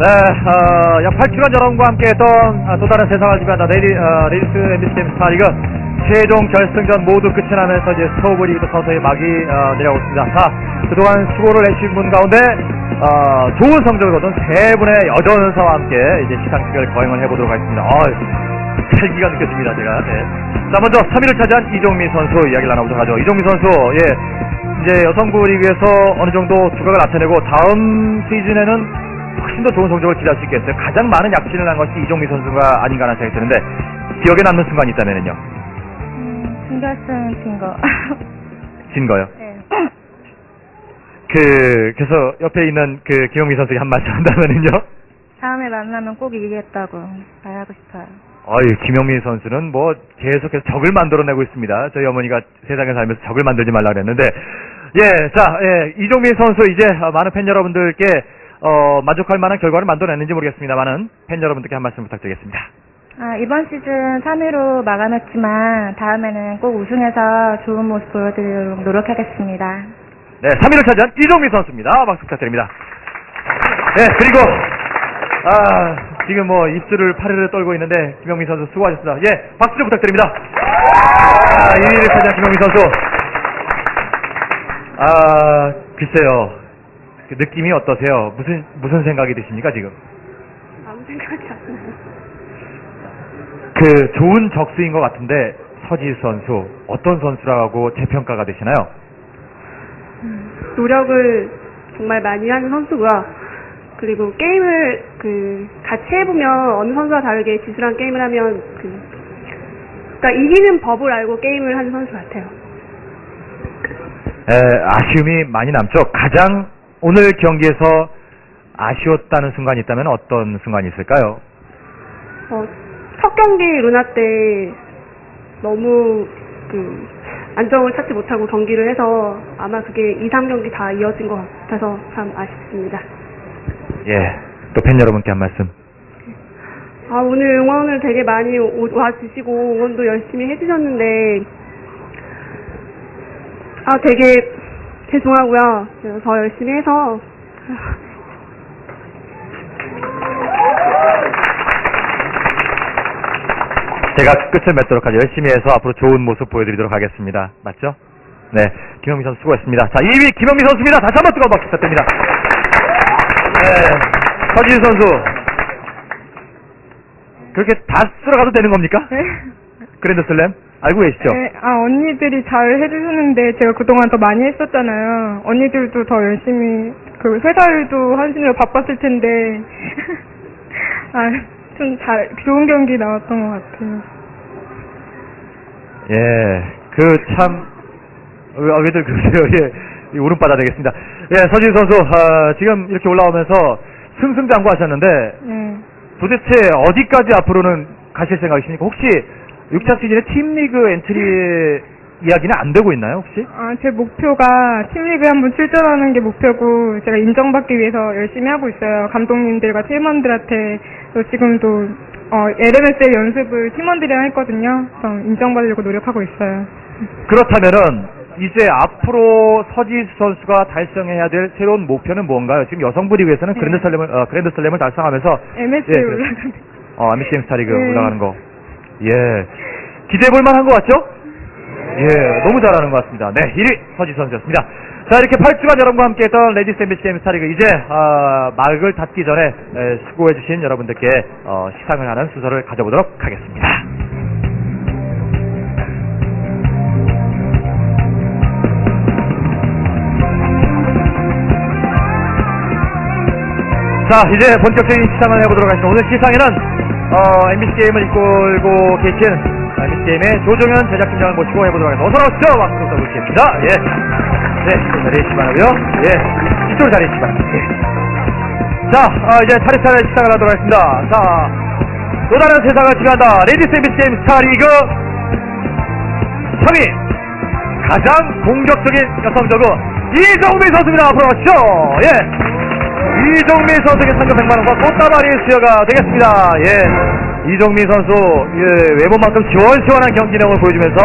네, 어, 약 8주간 여러분과 함께했던 아, 또 다른 세상을 지배한다 레디, 어, 레디스 MBC 게임 스타리그 최종 결승전 모두 끝이 나면서 이제 스토브리그도 서서히 막이 어, 내려오고 있습니다. 자, 그동안 수고를 내신 분 가운데 어, 좋은 성적을 거둔 세 분의 여전사와 함께 이제 시상식을 거행을 해보도록 하겠습니다. 어, 살기가 느껴집니다, 제가. 네. 자, 먼저 3위를 차지한 이종민 선수 이야기를 나눠보도록 하죠. 이종민 선수, 예, 이제 여성부 리그에서 어느 정도 두각을 나타내고 다음 시즌에는 훨씬 더 좋은 성적을 기대할 수 있겠어요. 가장 많은 약진을 한 것이 이종민 선수가 아닌가 하는 생각이 드는데 기억에 남는 순간이 있다면요. 음, 준결승 진 거. 진 거요. 네. 그 그래서 옆에 있는 그 김영민 선수에게 한 말씀 한다면은요. 다음에 만나면 꼭 이기겠다고 말하고 싶어요. 어이 김영민 선수는 뭐 계속해서 적을 만들어내고 있습니다. 저희 어머니가 세상에 살면서 적을 만들지 말라 그랬는데 예 자 예, 이종민 선수 이제 어, 많은 팬 여러분들께 어, 만족할 만한 결과를 만들어냈는지 모르겠습니다만은 팬 여러분들께 한 말씀 부탁드리겠습니다. 아, 이번 시즌 3위로 마감했지만 다음에는 꼭 우승해서 좋은 모습 보여드리도록 노력하겠습니다. 네, 3위를 차지한 이종민 선수입니다. 박수 부탁드립니다. 네, 그리고, 아, 지금 뭐 입술을 파르르 떨고 있는데, 김영민 선수 수고하셨습니다. 예, 박수 좀 부탁드립니다. 아, 1위를 차지한 김영민 선수. 아, 글쎄요. 그 느낌이 어떠세요? 무슨, 무슨 생각이 드십니까, 지금? 아무 생각이 안 나요. 그, 좋은 적수인 것 같은데, 서지 선수, 어떤 선수라고 재평가가 되시나요? 노력을 정말 많이 하는 선수고요. 그리고 게임을 그 같이 해보면 어느 선수와 다르게 기술한 게임을 하면 그 그러니까 이기는 법을 알고 게임을 하는 선수 같아요. 에, 아쉬움이 많이 남죠. 가장 오늘 경기에서 아쉬웠다는 순간이 있다면 어떤 순간이 있을까요? 어, 첫 경기 루나 때 너무 그 안정을 찾지 못하고 경기를 해서 아마 그게 2, 3경기 다 이어진 것 같아서 참 아쉽습니다. 예, 또 팬 여러분께 한 말씀. 아, 오늘 응원을 되게 많이 오- 와주시고 응원도 열심히 해주셨는데, 아, 되게 죄송하고요. 더 열심히 해서, 제가 끝을 맺도록 하죠. 열심히 해서 앞으로 좋은 모습 보여드리도록 하겠습니다. 맞죠? 네, 김영민 선수 수고했습니다. 자, 2위 김영민 선수입니다. 다시 한번 뜨거운 박수 부탁드립니다. 네, 서진 선수. 그렇게 다 쓸어가도 되는 겁니까? 네. 그랜드 슬램? 알고 계시죠? 네, 아, 언니들이 잘 해주셨는데 제가 그동안 더 많이 했었잖아요. 언니들도 더 열심히, 그, 회사 일도 하시느라 바빴을 텐데. 아, 좀 잘, 좋은 경기 나왔던 것 같아요. 예, 그 참, 어, 왜들 그러세요? 예, 이 오른바다 되겠습니다. 예, 서진 선수, 아, 지금 이렇게 올라오면서 승승장구하셨는데, 네. 도대체 어디까지 앞으로는 가실 생각이십니까? 혹시 6차 시즌에 팀리그 엔트리 이야기는 안 되고 있나요, 혹시? 아, 제 목표가 팀리그에 한번 출전하는 게 목표고, 제가 인정받기 위해서 열심히 하고 있어요. 감독님들과 팀원들한테, 또 지금도, 어, LMS의 연습을 팀원들이랑 했거든요. 그래서 인정받으려고 노력하고 있어요. 그렇다면은, 이제 앞으로 서지수 선수가 달성해야 될 새로운 목표는 뭔가요? 지금 여성부 리그에서는 네. 그랜드 슬램을, 어, 그랜드 슬램을 달성하면서, MS에 예. 올라가는. 어, 아미게임 스타리그 네. 올라가는 거. 예. 기대해볼 만한 것 같죠? 예, 너무 잘하는 것 같습니다. 네, 1위 서지 선수였습니다. 자, 이렇게 8주간 여러분과 함께 했던 레디스 엠비시 게임 스타리그 이제, 아, 막을 닫기 전에 에, 수고해주신 여러분들께 어, 시상을 하는 순서를 가져보도록 하겠습니다. 자, 이제 본격적인 시상을 해보도록 하겠습니다. 오늘 시상에는, 어, MBC 게임을 이끌고 계신, 어, MBC 게임의 조정현 제작팀장을 모시고 해보도록 하겠습니다. 어서 오십시오! 박수 부탁드리겠습니다. 예. 네, 이쪽 자리에 있시 바라고요 예. 이쪽 자리에 있시 바랍니다. 예. 자, 어, 이제 차례차례 시상을 하도록 하겠습니다. 자, 또 다른 세상을 지배한다. 레디스 MBC 게임 스타리그 3위. 가장 공격적인 여성적은 이정미 선수입니다. 앞으로 가시죠. 예. 이종민 선수에게 상금 100만원과 꽃다발이 수여가 되겠습니다. 예. 이종민 선수, 예, 외모만큼 시원시원한 경기 내용을 보여주면서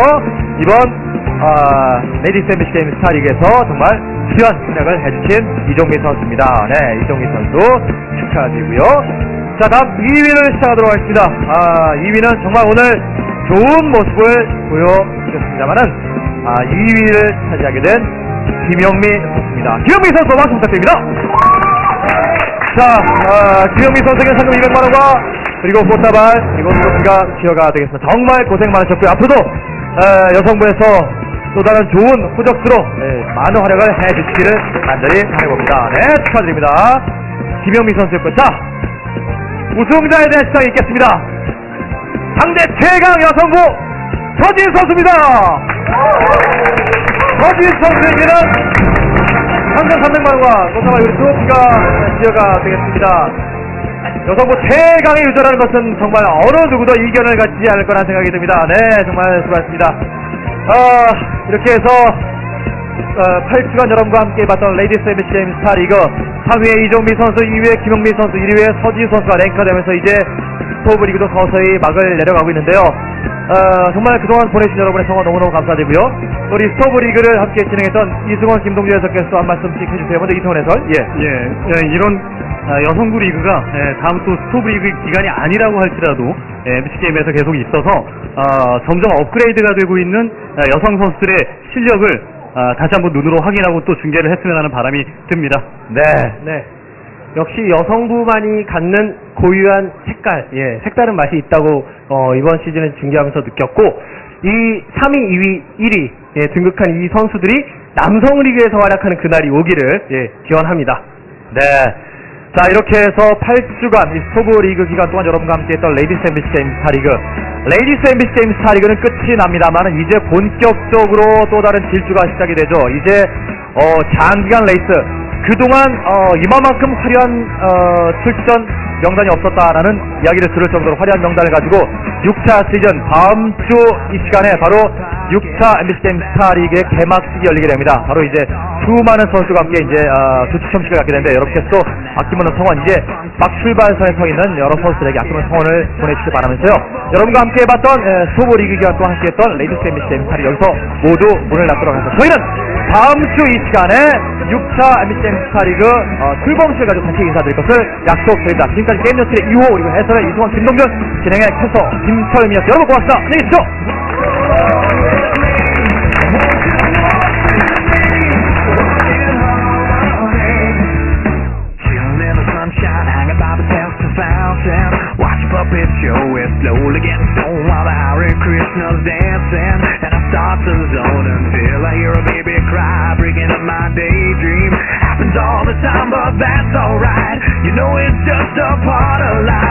이번 아, 레디스 MBC 게임 스타리그에서 정말 귀한 활약을 해주신 이종민 선수입니다. 네, 이종민 선수 축하드리고요. 자, 다음 2위를 시작하도록 하겠습니다. 아, 2위는 정말 오늘 좋은 모습을 보여주셨습니다만은, 아, 2위를 차지하게 된 김영미 선수입니다. 김영미 선수 박수 부탁드립니다. 자, 아, 김영미 선수에게 상금 200만원과 그리고 꽃다발 그리고 트로피가 기여가 되겠습니다. 정말 고생 많으셨고요. 앞으로도 에, 여성부에서 또 다른 좋은 후적수로 네, 많은 활약을 해주시기를 간절히 바라봅니다. 네, 축하드립니다. 김영미 선수였고 자, 우승자에 대한 시상이 있겠습니다. 상대 최강 여성부 서진 선수입니다. 서진 선수에게는 상금 300만원과 꽃다발 그리고 트로피가 기여가 되겠습니다. 여성부 최강의 유저라는 것은 정말 어느 누구도 이견을 갖지 않을 거란 생각이 듭니다. 네, 정말 수고하셨습니다. 아, 이렇게 해서 어, 8주간 여러분과 함께 봤던 레이디스 게임 스타리그 3위에 이종미 선수, 2위에 김용민 선수, 1위에 서진 선수가 랭크되면서 이제 스토브 리그도 서서히 막을 내려가고 있는데요. 어, 정말 그동안 보내주신 여러분의 성원 너무너무 감사드리고요. 우리 스토브 리그를 함께 진행했던 이승원, 김동주 해설께서 한 말씀씩 해주세요. 먼저 이승원 해설. 예. 예, 예, 이런 아, 여성부 리그가 예, 다음 또 스토브 리그 기간이 아니라고 할지라도 예, MC 게임에서 계속 있어서 아, 점점 업그레이드가 되고 있는 아, 여성 선수들의 실력을 아, 다시 한번 눈으로 확인하고 또 중계를 했으면 하는 바람이 듭니다. 네. 네. 역시 여성부만이 갖는 고유한 색깔, 예, 색다른 맛이 있다고 어, 이번 시즌을 중계하면서 느꼈고 이 3위, 2위, 1위 예, 등극한 이 선수들이 남성 리그에서 활약하는 그날이 오기를 예, 기원합니다. 네. 자, 이렇게 해서 8주간 이 스토브 리그 기간 동안 여러분과 함께 했던 레이디스 MBC 게임 스타리그. 레이디스 MBC 게임 스타리그는 끝이 납니다만 이제 본격적으로 또 다른 질주가 시작이 되죠. 이제, 어, 장기간 레이스. 그동안, 어, 이만큼 화려한, 어, 출전 명단이 없었다라는 이야기를 들을 정도로 화려한 명단을 가지고 6차 시즌 다음 주 이 시간에 바로 6차 MBC 게임 스타리그의 개막식이 열리게 됩니다. 바로 이제 수많은 선수가 함께 이제 어, 주축 점식을 갖게 되는데 여러분께서도 아낌없는 성원 이제 막 출발선에 서 있는 여러 선수들에게 아낌없는 성원을 보내주시기 바라면서요. 여러분과 함께 해봤던 에, 스토브 리그 기간 동안 함께 했던 레이디스 MBC 스타리그 여기서 모두 문을 닫도록 하겠습니다. 저희는 다음 주 이 시간에 6차 MBC 게임 스타리그 어, 출범식을 가지고 다시 인사드릴 것을 약속드립니다. 지금까지 게임뉴스의 2호 그리고 해설의 이승원 김동준 진행의 캐서 김철음이었습니다. 여러분 고맙습니다. 안녕히 계십시오. Just a part of life.